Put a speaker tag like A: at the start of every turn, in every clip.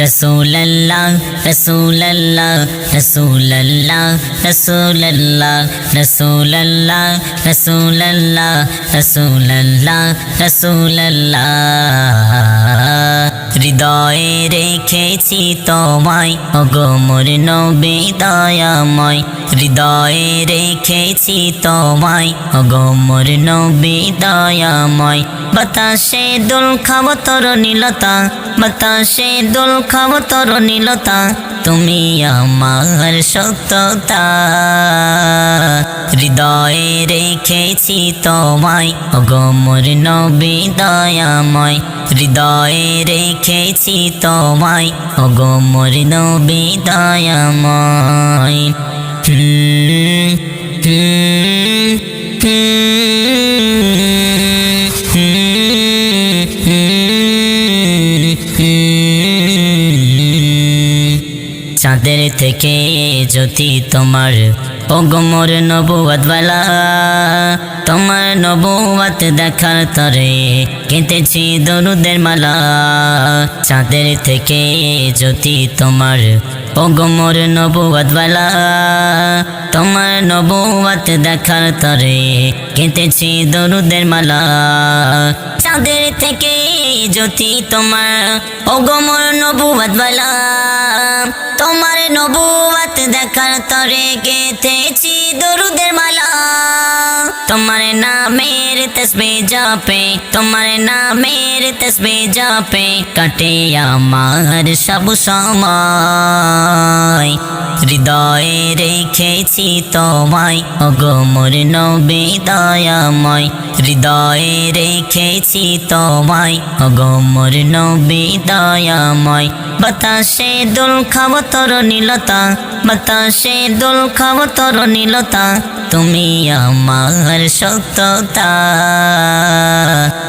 A: রসুল্লাহ রসুল্লাহ রসুল্লাহ রসুল্লাহ রসুল্লাহ রসুল্লাহ রসুল্লাহ রসুল্লাহ হৃদয়ে রেখেছি তোমায়। অগমর নবী দয়াময়। হৃদয়ে রেখেছি তোমায়। অগমর নবী দয়াময়। বাতাসে দোল খাব তর নীলতা। বাতাসে দোল খাব তর নীলতা। তুমি আমার সত্যতা। হৃদয়ে রেখেছি তোমায়। অগমর নবী দয়াময় হৃদয়ে রেখেছি তোমায়। অগমর নবী দয়াময়। হুম, হুম, হুম, চাঁদের থেকে জ্যোতি তোমার অগমর নবুয়াত বালা, তোমার নবুয়াত দেখার তরে কেঁদেছি দরুদের মালা। চাঁদের থেকে জ্যোতি তোমার অগমর নবুয়াত বালা, তোমার নবুয়াত দেখার তরে কেঁদেছি দরুদের মালা। চাঁদের থেকে জ্যোতি তোমার অগমর নবুয়াত বালা তোমার নবুয়াত দেখার তরে গেতেছি দরুদের মালা। তোমার নামের তসবে যাপে তোমার নামের তসবে যাপে কাটে আমার সব সময়। হৃদয়ে রেখেছি তোমায়। অগমর নবী দয়াময়, হৃদয়ে রেখেছি তোমায়। অগমর নবী দয়াময়, বাতাসে দোল খাব তর নীলতা, বাতাসে দোল খাব তর নীলতা, তুমি আমার সত্যতা।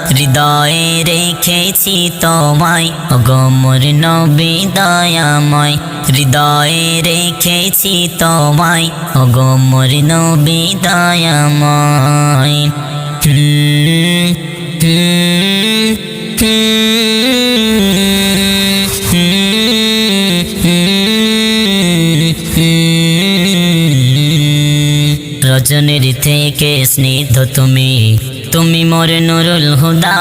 A: হৃদয়ে রেখেছি তোমায় অগমর নবী দয়াময় হৃদয়ে রেখেছি তোমায়। অগমর নবী দয়াময়। থেকে স্নিগ্ধ তুমি। তুমি মোর নুরুল হুদা।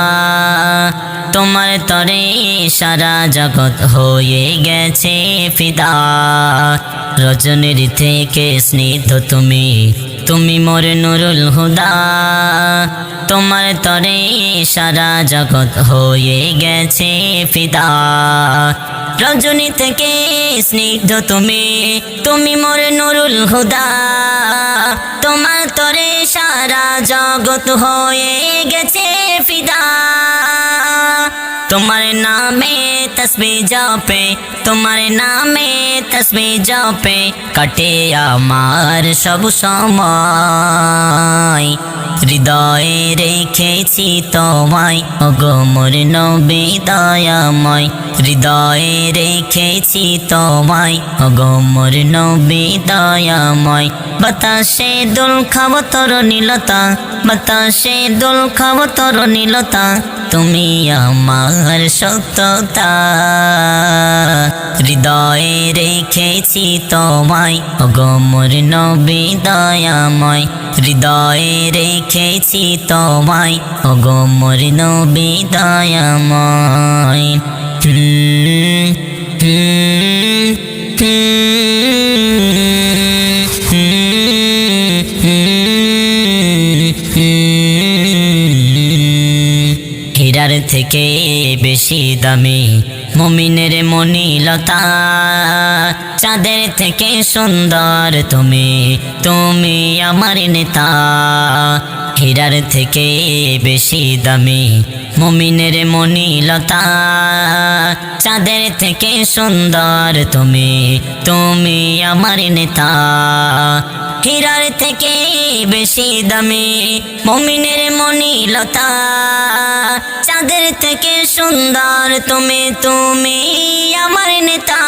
A: তোমার তরে সারা জগৎ হয়ে গেছে ফিদা। রজনীর থেকে স্নিগ্ধ তুমি? তুমি মোর নুরুল হুদা। তোমার তরে সারা জগৎ হয়ে গেছে ফিদা। রজনী থেকে স্নিগ্ধ তুমি? তুমি মোর নুরুল হুদা। তোমার তরে সারা জগৎ হয়ে গেছে ফিদা। তোমার নামে তসবি জপে, তোমার নামে তসবি জপে, কাটে আমার সব সময়। হৃদয়ে রেখেছি তোমায় অগমর নবী দয়াময়। হৃদয়ে রেখেছি তোমায় অগমর নবী দয়াময়। বাতাসে দোল খাব তর নীলতা, বাতাসে দোল খাব তর নীলতা। তুমি আমার সত্যতা হৃদয়ে রেখেছি তোমায় অগমর নবী দয়াময় হৃদয়ে রেখেছি তোমায় অগমর নবী দয়াময় হুম। হীরার থেকে বেশি দামি। মমিনের মনিলতা চাঁদের থেকে সুন্দর তুমি তুমি আমার নেতা। হীরার থেকে বেশি দামি। মমিনের মনিলতা, চাঁদের থেকে সুন্দর তুমি তুমি আমার নেতা। হীরার থেকে বেশি দামি, মমিনের মনিলতা, চাঁদের থেকে সুন্দর তুমি তুমি আমার নেতা।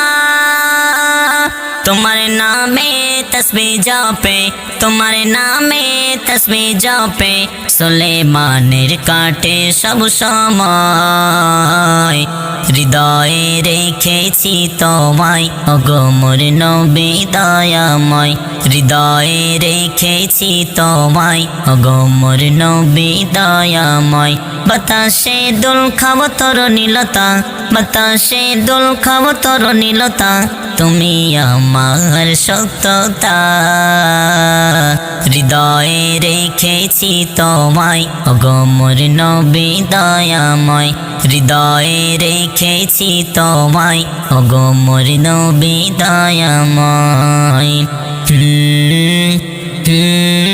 A: তোমার নামে তস তসবি জপে তোমার নামে তসবি জপে সুলেমানের কাটে সব সময় হৃদয়ে রেখেছি তোমায় অগমর নবী দয়াময় হৃদয়ে রেখেছি তোমায় অগমর নবী দয়াময় বাতাসে দোল খাব তর নীলতা, বাতাসে দোল খাব তর নীলতা, তুমি আমার সত্যতা। হৃদয়ে রেখেছি তোমায় অগমর নবী দয়াময়। হৃদয়ে রেখেছি তোমায় অগমর নবী দয়াময়। হুম